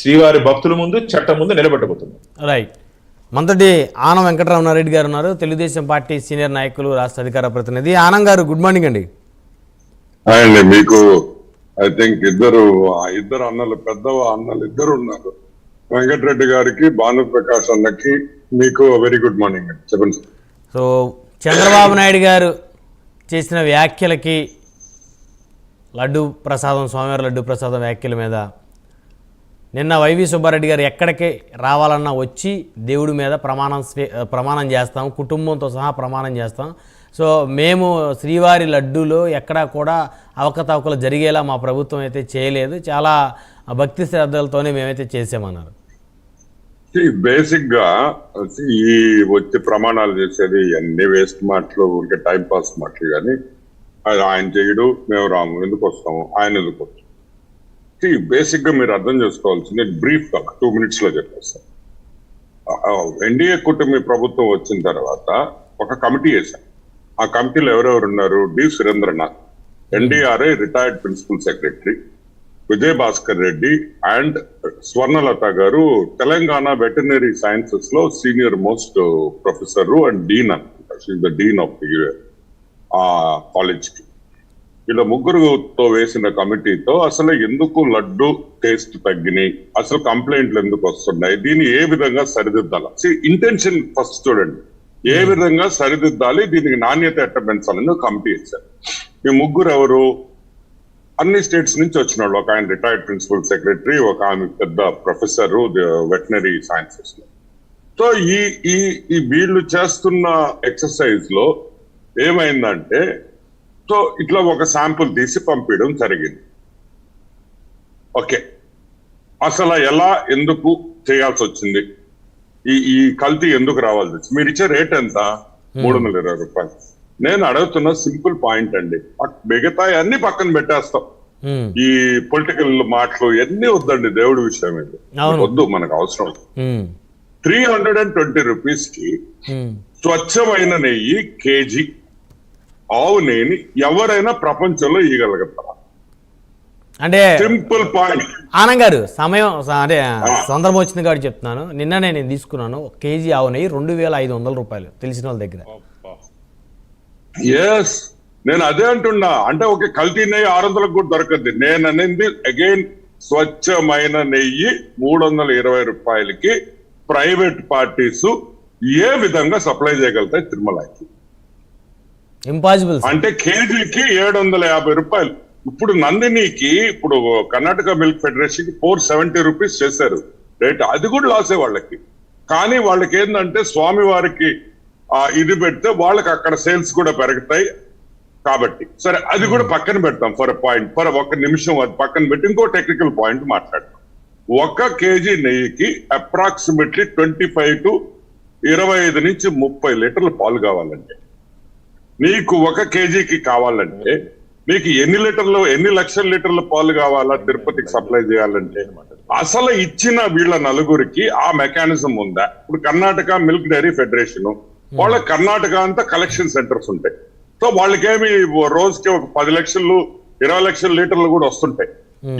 శ్రీవారి భక్తుల ముందు చట్టం ముందు నిలబెట్టబోతుంది రైట్ మనతోటి ఆనం వెంకటరమణారెడ్డి గారు ఉన్నారు. తెలుగుదేశం పార్టీ సీనియర్ నాయకులు రాష్ట్ర అధికార ప్రతినిధి. ఆనం గారు గుడ్ మార్నింగ్ అండి. అండి మీకు ఐ థింక్ ఇద్దరు ఇద్దరు అన్నలు పెద్ద అన్నలు ఇద్దరు ఉన్నారు. వెంకటరెడ్డి గారికి భానుప్రకాష్ అన్నకి మీకు వెరీ గుడ్ మార్నింగ్ అండి. చెప్పండి. సో చంద్రబాబు నాయుడు గారు చేసిన వ్యాఖ్యలకి లడ్డు ప్రసాదం స్వామివారి లడ్డు ప్రసాదం వ్యాఖ్యల మీద నిన్న వైవి సుబ్బారెడ్డి గారు ఎక్కడికి రావాలన్నా వచ్చి దేవుడి మీద ప్రమాణం ప్రమాణం చేస్తాం కుటుంబంతో సహా ప్రమాణం చేస్తాం. సో మేము శ్రీవారి లడ్డూలో ఎక్కడా కూడా అవకతవకలు జరిగేలా మా ప్రభుత్వం అయితే చేయలేదు. చాలా భక్తి శ్రద్ధలతోనే మేమైతే చేసామన్నారు. బేసిక్గా ఈ వచ్చి ప్రమాణాలు చేసేది అన్ని వేస్ట్ మాటలు ఊరికే టైం పాస్ మాటలు కానీ అది ఆయన చేయడు మేము రాము ఎందుకు వస్తాము ఆయన ఎందుకు వస్తాం బేసిక్గా మీరు అర్థం చేసుకోవాల్సింది బ్రీఫ్గా టూ మినిట్స్లో చెప్పేస్తాను ఎన్డీఏ కూటమి ప్రభుత్వం వచ్చిన తర్వాత ఒక కమిటీ వేశాం. ఆ కమిటీలో ఎవరెవరు ఉన్నారు? D Surendranath NDRI retired principal secretary Vijay Bhaskar Reddy and Swarnalatha గారు Telangana veterinary సైన్సెస్లో senior most professor and dean అనుకుంటా. The dean of the uh కాలేజ్కి. వీళ్ళ ముగ్గురుతో వేసిన కమిటీతో అసలు ఎందుకు లడ్డు టేస్ట్ తగ్గినాయి? అసలు కంప్లైంట్లు ఎందుకు వస్తున్నాయి? దీన్ని ఏ విధంగా సరిదిద్దాలి? ఇంటెన్షన్ ఫస్ట్ చూడండి. ఏ విధంగా సరిదిద్దాలి? దీనికి నాణ్యత ఎట్ట పెంచాలని కమిటీ ఇచ్చారు. ఈ ముగ్గురు ఎవరు? అన్ని స్టేట్స్ నుంచి వచ్చిన వాళ్ళు. ఒక ఆయన రిటైర్డ్ ప్రిన్సిపల్ సెక్రటరీ ఒక ఆమె పెద్ద ప్రొఫెసర్ వెటనరీ సైన్సెస్లో. సో ఈ ఈ ఈ వీళ్ళు చేస్తున్న ఎక్సర్సైజ్లో ఏమైందంటే సో ఇట్లా ఒక శాంపుల్ తీసి పంపించడం జరిగింది. ఓకే. అసలు ఎలా ఎందుకు చేయాల్సి వచ్చింది? ఈ ఈ కల్తీ ఎందుకు రావాల్సి వచ్చింది? మీరు ఇచ్చే రేట్ ఎంత? మూడు వందల ఇరవై రూపాయలు. నేను అడుగుతున్న సింపుల్ పాయింట్ అండి. మిగతా అన్ని పక్కన పెట్టేస్తాం. ఉమ్, ఈ పొలిటికల్ మాటలు ఎన్ని వద్దండి దేవుడి విషయం ఇది. వద్దు మనకు అవసరం um, three hundred and twenty రూపీస్కి స్వచ్ఛమైన నెయ్యి కేజీ. ఆవు నెయ్యిని ఎవరైనా ప్రపంచంలో ఇవ్వగలుగుతారా అంటే సింపుల్ పాయింట్. ఆనంద్ గారు సమయం అంటే సందర్భం వచ్చింది కాబట్టి చెప్తున్నాను. నిన్ననే నేను తీసుకున్నాను. కేజీ ఆవు నెయ్యి రెండు వేల ఐదు వందల రూపాయలు తెలిసిన వాళ్ళ దగ్గర. ఎస్ నేను అదే అంటున్నా. అంటే ఒక కల్తీ నెయ్యి ఆరు వందలకు కూడా దొరకద్ది. నేను అనేది అగైన్ స్వచ్ఛమైన నెయ్యి మూడు వందల ఇరవై రూపాయలకి ప్రైవేట్ పార్టీస్ ఏ విధంగా సప్లై చేయగలుగుతాయి తిరుమలకి? ఇంపాసిబుల్ అంటే కేజీకి ఏడు వందల యాభై రూపాయలు. ఇప్పుడు నందినికి ఇప్పుడు కర్ణాటక మిల్క్ ఫెడరేషన్కి ఫోర్ సెవెంటీ రూపీస్ చేశారు. రేట్ అది కూడా లాసే వాళ్ళకి. కానీ వాళ్ళకి ఏంటంటే స్వామి వారికి ఇది పెడితే వాళ్ళకి అక్కడ సేల్స్ కూడా పెరుగుతాయి కాబట్టి. సరే అది కూడా పక్కన పెడతాం ఫర్ పాయింట్ ఫర్ ఒక నిమిషం అది పక్కన పెట్టి ఇంకో టెక్నికల్ పాయింట్ మాట్లాడతాం. ఒక కేజీ నెయ్యికి అప్రాక్సిమేట్లీ ట్వంటీ ఫైవ్ టు ఇరవై ఐదు నుంచి ముప్పై లీటర్ల పాలు కావాలంటే నీకు ఒక కేజీకి కావాలంటే నీకు ఎన్ని లీటర్లు ఎన్ని లక్షల లీటర్ల పాలు కావాలా తిరుపతికి సప్లై చేయాలంటే? అసలు ఇచ్చిన వీళ్ళ నలుగురికి ఆ మెకానిజం ఉందా? ఇప్పుడు కర్ణాటక మిల్క్ డైరీ ఫెడరేషన్ వాళ్ళ కర్ణాటక అంతా కలెక్షన్ సెంటర్స్ ఉంటాయి. సో వాళ్ళకేమి రోజుకి ఒక పది లక్షలు ఇరవై లక్షల లీటర్లు కూడా వస్తుంటాయి.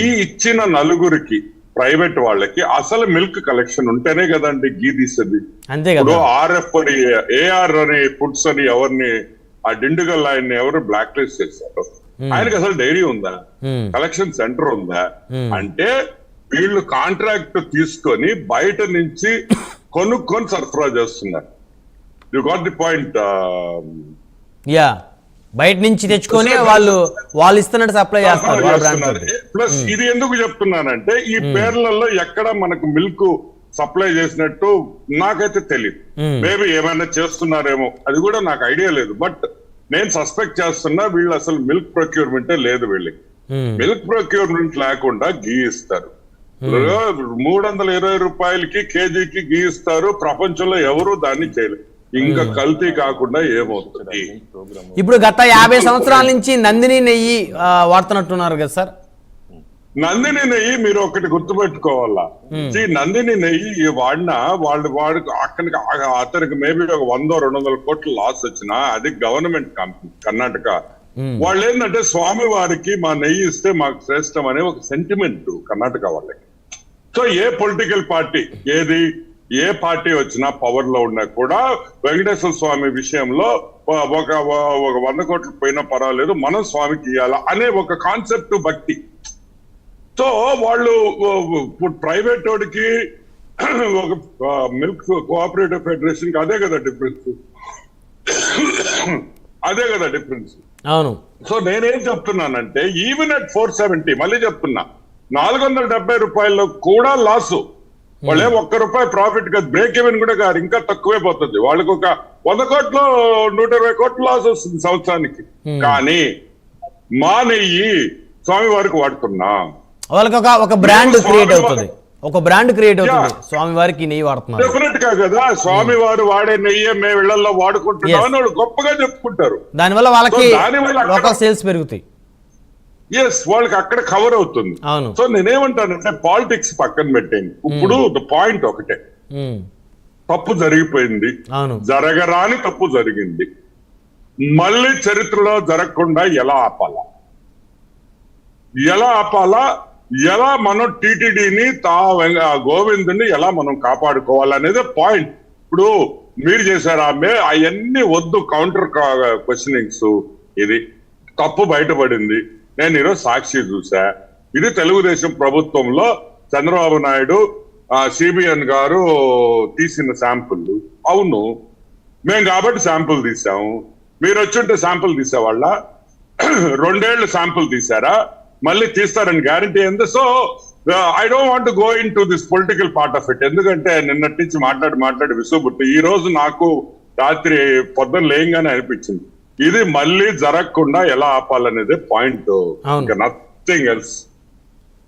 ఈ ఇచ్చిన నలుగురికి ప్రైవేట్ వాళ్ళకి అసలు మిల్క్ కలెక్షన్ ఉంటేనే కదండి గీ తీసేది. ఇప్పుడు ఆర్ఎఫ్ అని ఏఆర్ అని ఫుడ్స్ అని ఎవరిని ఆ డిండుగల్ ఆయన్ని ఎవరు బ్లాక్ లిస్ట్ చేశారు ఆయనకి అసలు డైరీ ఉందా? కలెక్షన్ సెంటర్ ఉందా? Hmm. అంటే వీళ్ళు కాంట్రాక్ట్ తీసుకొని బయట నుంచి కొనుక్కొని సరఫరా చేస్తున్నారు. You got the point yeah బయట నుంచి తెచ్చుకొని వాళ్ళు వాళ్ళు ఇస్తున్నట్టు సప్లై చేస్తారు ప్లస్ ఇది ఎందుకు చెప్తున్నానంటే ఈ పేర్లలో ఎక్కడ మనకు మిల్క్ సప్లై చేసినట్టు నాకైతే తెలియదు Hmm. మేబీ ఏమైనా చేస్తున్నారేమో అది కూడా నాకు ఐడియా లేదు. బట్ నేను సస్పెక్ట్ చేస్తున్నా వీళ్ళు అసలు మిల్క్ ప్రొక్యూర్మెంటే లేదు వీళ్ళకి. మిల్క్ ప్రొక్యూర్మెంట్ లేకుండా గీ ఇస్తారు. మూడు వందల ఇరవై రూపాయలకి కేజీకి గీ ఇస్తారు. ప్రపంచంలో ఎవరు దాన్ని చేయలేదు ఇంకా కల్తీ కాకుండా ఏమవుతుంది? ఇప్పుడు గత యాభై సంవత్సరాల నుంచి నందిని నెయ్యి వాడుతున్నట్టున్నారు కదా సార్. నందిని నెయ్యి మీరు ఒకటి గుర్తుపెట్టుకోవాలా? ఈ నందిని నెయ్యి ఈ వాడిన వాళ్ళు వాడు అక్కడికి అతనికి మేబీ ఒక వంద రెండు వందల కోట్ల లాస్ వచ్చినా అది గవర్నమెంట్ కంపెనీ కర్ణాటక. వాళ్ళు ఏంటంటే స్వామి వారికి మా నెయ్యి ఇస్తే మాకు శ్రేష్టం అనే ఒక సెంటిమెంట్ కర్ణాటక వాళ్ళకి. సో ఏ పొలిటికల్ పార్టీ ఏది ఏ పార్టీ వచ్చినా పవర్లో ఉన్నా కూడా వెంకటేశ్వర స్వామి విషయంలో ఒక ఒక వంద కోట్లు పోయినా పర్వాలేదు మనం స్వామికి ఇవ్వాలా అనే ఒక కాన్సెప్ట్ భక్తి. సో వాళ్ళు ప్రైవేట్ వాడికి ఒక మిల్క్ కోఆపరేటివ్ ఫెడరేషన్కి అదే కదా డిఫరెన్స్. అదే కదా డిఫరెన్స్. అవును. సో నేనేం చెప్తున్నానంటే ఈవెన్ అట్ ఫోర్ సెవెంటీ మళ్ళీ చెప్తున్నా నాలుగు వందల డెబ్బై రూపాయల్లో కూడా లాసు వాళ్ళే ఒక్క రూపాయి ప్రాఫిట్ కాదు బ్రేక్ ఈవెన్ కూడా కాదు ఇంకా తక్కువే పోతుంది. వాళ్ళకి ఒక వంద కోట్లు నూట ఇరవై కోట్లు లాస్ వస్తుంది సంవత్సరానికి. కానీ మా నెయ్యి స్వామి వారికి వాడుతున్నా. వాళ్ళకి ఒక ఒక బ్రాండ్ క్రియేట్ అవుతుంది. ఒక బ్రాండ్ క్రియేట్ అవుతుంది. Yeah. స్వామి వారికి నెయ్యి వాడుతున్నారు. డెఫినెట్గా కదా. స్వామి వారు వాడే నెయ్యి మేము ఇళ్ళలో వాడుకుంటున్నాం అని వాళ్ళు గొప్పగా చెప్పుకుంటారు. దానివల్ల వాళ్ళకి లోకల్ సేల్స్ పెరుగుతాయి. ఎస్ వాళ్ళకి అక్కడ కవర్ అవుతుంది. అవును. సో నేనేమంటానంటే పాలిటిక్స్ పక్కన పెట్టేయండి. ఇప్పుడు ద పాయింట్ ఒకటే. ఉమ్, తప్పు జరిగిపోయింది. అవును. జరగరాని తప్పు జరిగింది. మళ్ళీ చరిత్రలో జరగకుండా ఎలా ఆపాలా? ఎలా ఆపాలా? ఎలా మనం టీటీడీని తా గోవిందుని ఎలా మనం కాపాడుకోవాలనేది పాయింట్. ఇప్పుడు మీరు చేశారా? మే అవన్నీ వద్దు కౌంటర్ క్వశ్చనింగ్స్. ఇది తప్పు బయటపడింది. నేను ఈరోజు సాక్షి చూసా ఇది తెలుగుదేశం ప్రభుత్వంలో చంద్రబాబు నాయుడు సిబిఎన్ గారు తీసిన శాంపుల్ అవును. మేము కాబట్టి శాంపుల్ తీసాము మీరు వచ్చుంటే శాంపుల్ తీసేవాళ్ళ? రెండేళ్ళు శాంపుల్ తీసారా మళ్ళీ తీస్తారని గ్యారంటీ ఎంత so I don't want go into this political part of it ఎందుకంటే నిన్నటి నుంచి మాట్లాడి మాట్లాడి విసుగుబుట్టి. ఈ రోజు నాకు రాత్రి పొద్దున్న లేయంగానే అనిపించింది. ఇది మళ్ళీ జరగకుండా ఎలా ఆపాలనేది పాయింట్. ఇంకా nothing else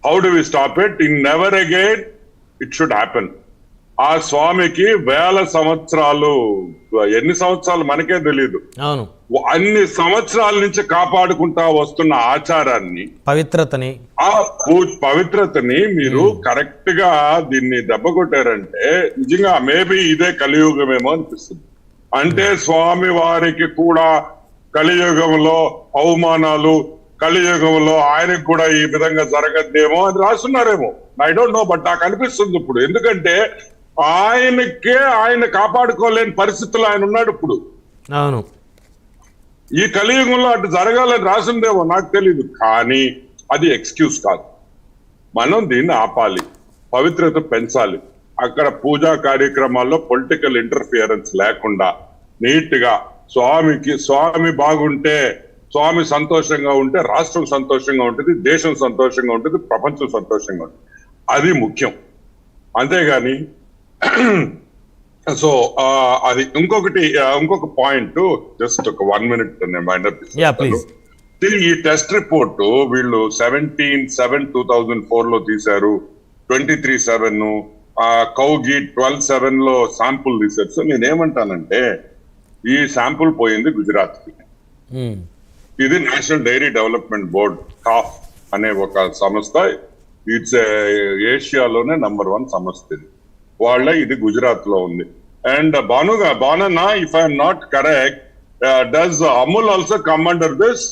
how do we stop it in never again it should happen ఆ స్వామికి వేల సంవత్సరాలు. ఎన్ని సంవత్సరాలు మనకే తెలియదు అవును. అన్ని సంవత్సరాల నుంచి కాపాడుకుంటా వస్తున్న ఆచారాన్ని పవిత్రతని. ఆ పవిత్రతని మీరు కరెక్ట్గా దీన్ని దెబ్బ కొట్టారంటే నిజంగా మేబీ ఇదే కలియుగమేమో అనిపిస్తుంది. అంటే స్వామి వారికి కూడా కలియుగంలో అవమానాలు కలియుగంలో ఆయనకు కూడా ఈ విధంగా జరగద్దేమో అని రాస్తున్నారేమో. ఐ డోంట్ నో బట్ నాకు అనిపిస్తుంది ఇప్పుడు. ఎందుకంటే ఆయనకే ఆయన కాపాడుకోలేని పరిస్థితుల్లో ఆయన ఉన్నాడు ఇప్పుడు. అవును. ఈ కలియుగంలో అటు జరగాలని రాసిందేమో నాకు తెలియదు కానీ అది ఎక్స్క్యూజ్ కాదు. మనం దీన్ని ఆపాలి పవిత్రత పెంచాలి. అక్కడ పూజా కార్యక్రమాల్లో పొలిటికల్ ఇంటర్ఫియరెన్స్ లేకుండా నీట్గా స్వామికి స్వామి బాగుంటే స్వామి సంతోషంగా ఉంటే రాష్ట్రం సంతోషంగా ఉంటుంది దేశం సంతోషంగా ఉంటుంది ప్రపంచం సంతోషంగా ఉంటుంది. అది ముఖ్యం. అంతేగాని సో అది ఇంకొకటి ఇంకొక పాయింట్ జస్ట్ ఒక వన్ మినిట్ please. ఈ టెస్ట్ రిపోర్ట్ వీళ్ళు సెవెంటీన్ సెవెన్ టూ థౌజండ్ ఫోర్లో తీశారు ట్వంటీ త్రీ సెవెన్ కౌగి ట్వెల్వ్ సెవెన్లో శాంపుల్ తీశారు. సో నేనేమంటానంటే ఈ శాంపుల్ పోయింది గుజరాత్కి ఉమ్, ఇది నేషనల్ డైరీ డెవలప్మెంట్ బోర్డ్ కాఫ్ అనే ఒక సంస్థ. ఇట్స్ ఏషియాలోనే నంబర్ వన్ సంస్థ ఇది. వాళ్ళ ఇది గుజరాత్లో ఉంది అండ్ బానుగా బానన్న if I'm not correct does Amul also come under this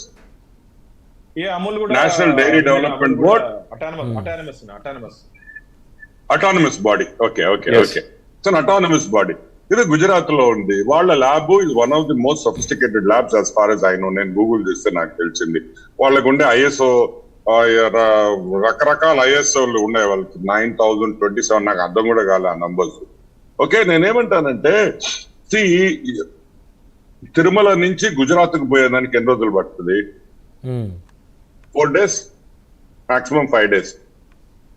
uh Amul కూడా National Dairy Development Board. Autonomous body okay okay. Okay it's autonomous body ఇది గుజరాత్లో ఉంది. వాళ్ళ lab is one of the most sophisticated labs as far as I know నేను Google చేస్తే నాకు తెలిసింది. వాళ్ళకు ఉండే ఐఎస్ఓ రకరకాల ఐఎస్ఓలు ఉన్నాయి వాళ్ళకి. నైన్ థౌజండ్ ట్వంటీ సెవెన్ నాకు అర్థం కూడా కాలే ఆ నంబర్స్ ఓకే నేనేమంటానంటే see, తిరుమల నుంచి గుజరాత్కు పోయేదానికి ఎన్ని రోజులు పడుతుంది? Four days? Maximum five days.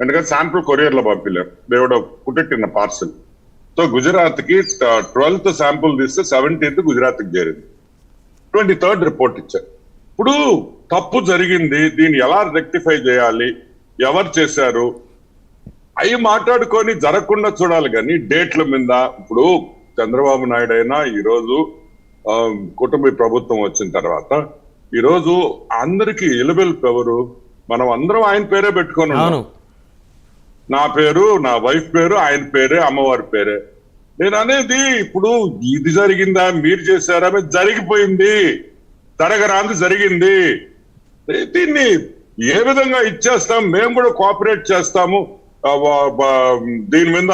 ఎందుకంటే శాంపుల్ కొరియర్లో పంపిలేరు దేవుడు పుట్టిన పార్సల్. సో గుజరాత్కి ట్వెల్త్ శాంపుల్ తీస్తే సెవెంటీన్త్ గుజరాత్కి చేరింది. ట్వంటీ థర్డ్ రిపోర్ట్ ఇచ్చారు. ఇప్పుడు తప్పు జరిగింది దీన్ని ఎలా రెక్టిఫై చేయాలి ఎవరు చేశారు? అవి మాట్లాడుకొని జరగకుండా చూడాలి కానీ డేట్ల మీద ఇప్పుడు చంద్రబాబు నాయుడు అయినా ఈరోజు కుటుంబ ప్రభుత్వం వచ్చిన తర్వాత ఈరోజు అందరికి ఎలుబెల్పు ఎవరు? మనం అందరం ఆయన పేరే పెట్టుకొని నా పేరు నా వైఫ్ పేరు ఆయన పేరే అమ్మవారి పేరే. నేను అనేది ఇప్పుడు ఇది జరిగిందా మీరు చేశారా జరిగిపోయింది. జరగరాంది జరిగింది. దీన్ని ఏ విధంగా ఇచ్చేస్తాం? మేము కూడా కోఆపరేట్ చేస్తాము. దీని మీద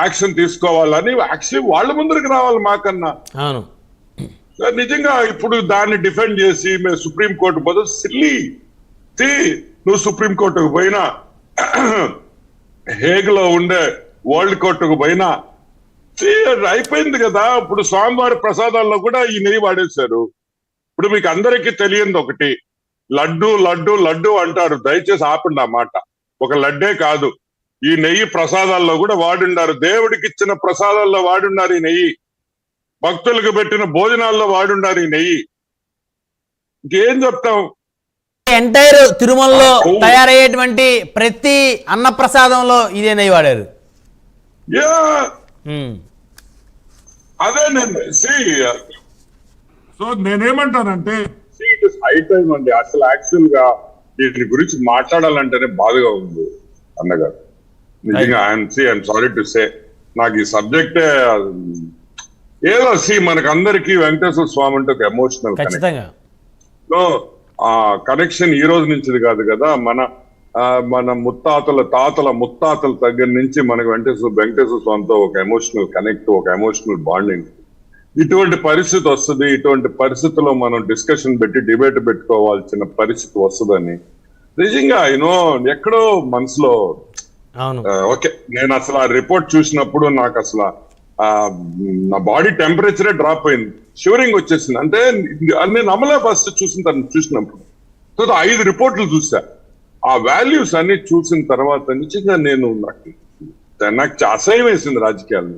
యాక్షన్ తీసుకోవాలని యాక్చువల్లీ వాళ్ళ ముందరికి రావాలి మాకన్నా. నిజంగా ఇప్పుడు దాన్ని డిఫెండ్ చేసి మేము సుప్రీం కోర్టు పోతే సిల్లీ నువ్వు సుప్రీం కోర్టుకు పోయినా హేగ్లో ఉండే వరల్డ్ కోర్టుకు పోయినా అయిపోయింది కదా. ఇప్పుడు స్వామివారి ప్రసాదాల్లో కూడా ఈ నెయ్యి వాడేశారు. ఇప్పుడు మీకు అందరికీ తెలియంది ఒకటి లడ్డు లడ్డు లడ్డు అంటారు. దయచేసి ఆపండి ఆ మాట. ఒక లడ్డే కాదు. ఈ నెయ్యి ప్రసాదాల్లో కూడా వాడుండారు. దేవుడికి ఇచ్చిన ప్రసాదాల్లో వాడున్నారు ఈ నెయ్యి. భక్తులకు పెట్టిన భోజనాల్లో వాడున్నారు ఈ నెయ్యి. ఇంకేం చెప్తాం? ఎంటైర్ తిరుమలలో తయారయ్యేటువంటి ప్రతి అన్నప్రసాదంలో ఇదే నెయ్యి వాడారు. అదే నేను సి సో నేనేమంటానంటే ఇట్ ఇస్ హై టైం అండి. అసలు యాక్చువల్గా దీని గురించి మాట్లాడాలంటేనే బాధగా ఉంది అన్నగారు నిజంగా I'm see I'm sorry to say నాకు ఈ సబ్జెక్టే ఏదో సి మనకు అందరికి వెంకటేశ్వర స్వామి అంటే ఒక ఎమోషనల్ సో ఆ కనెక్షన్ ఈ రోజు నుంచిది కాదు కదా మన మన ముత్తాతల తాతల ముత్తాతల దగ్గర నుంచి మనకు వెంకటేశ్వర వెంకటేశ్వర స్వామితో ఒక ఎమోషనల్ కనెక్ట్ ఒక ఎమోషనల్ బాండింగ్ ఇటువంటి పరిస్థితి వస్తుంది ఇటువంటి పరిస్థితుల్లో మనం డిస్కషన్ పెట్టి డిబేట్ పెట్టుకోవాల్సిన పరిస్థితి వస్తుందని. నిజంగా యూనో ఎక్కడో మనసులో ఓకే నేను అసలు ఆ రిపోర్ట్ చూసినప్పుడు నాకు అసలు నా బాడీ టెంపరేచరే డ్రాప్ అయింది. షివరింగ్ వచ్చేసింది. అంటే నేను నమ్మలే ఫస్ట్ చూసిన తర్వాత చూసినప్పుడు. తర్వాత ఐదు రిపోర్ట్లు చూసా. ఆ వాల్యూస్ అన్ని చూసిన తర్వాత నిజంగా నేను నాకు నాకు అసహ్యం వేసింది రాజకీయాలు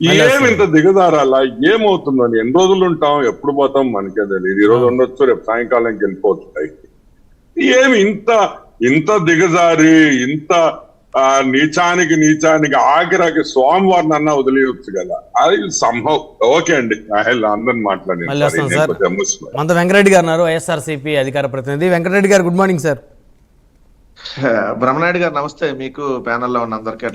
ఏం ఇంత దిగదారాలా ఏమవుతుందని ఎన్ని రోజులు ఉంటాం? ఎప్పుడు పోతాం? మనకే తెలియదు. ఈ రోజు ఉండొచ్చు రేపు సాయంకాలంకి వెళ్ళిపోవచ్చు పైకి. ఏమి ఇంత ఇంత దిగజారి ఇంత ఆ, నీచానికి నీచానికి ఆఖరికి స్వామివారిని అన్నా వదిలేయచ్చు కదా. అది సంభవ్. ఓకే అండి. అందరిని మాట్లాడి మనతో వెంకటరెడ్డి గారు ఉన్నారు వైఎస్ఆర్సీపీ అధికార ప్రతినిధి. వెంకటరెడ్డి గారు గుడ్ మార్నింగ్ సార్. బ్రహ్మనాయుడు గారు నమస్తే. మీకు ప్యానెల్లో ఉన్న అందరికీ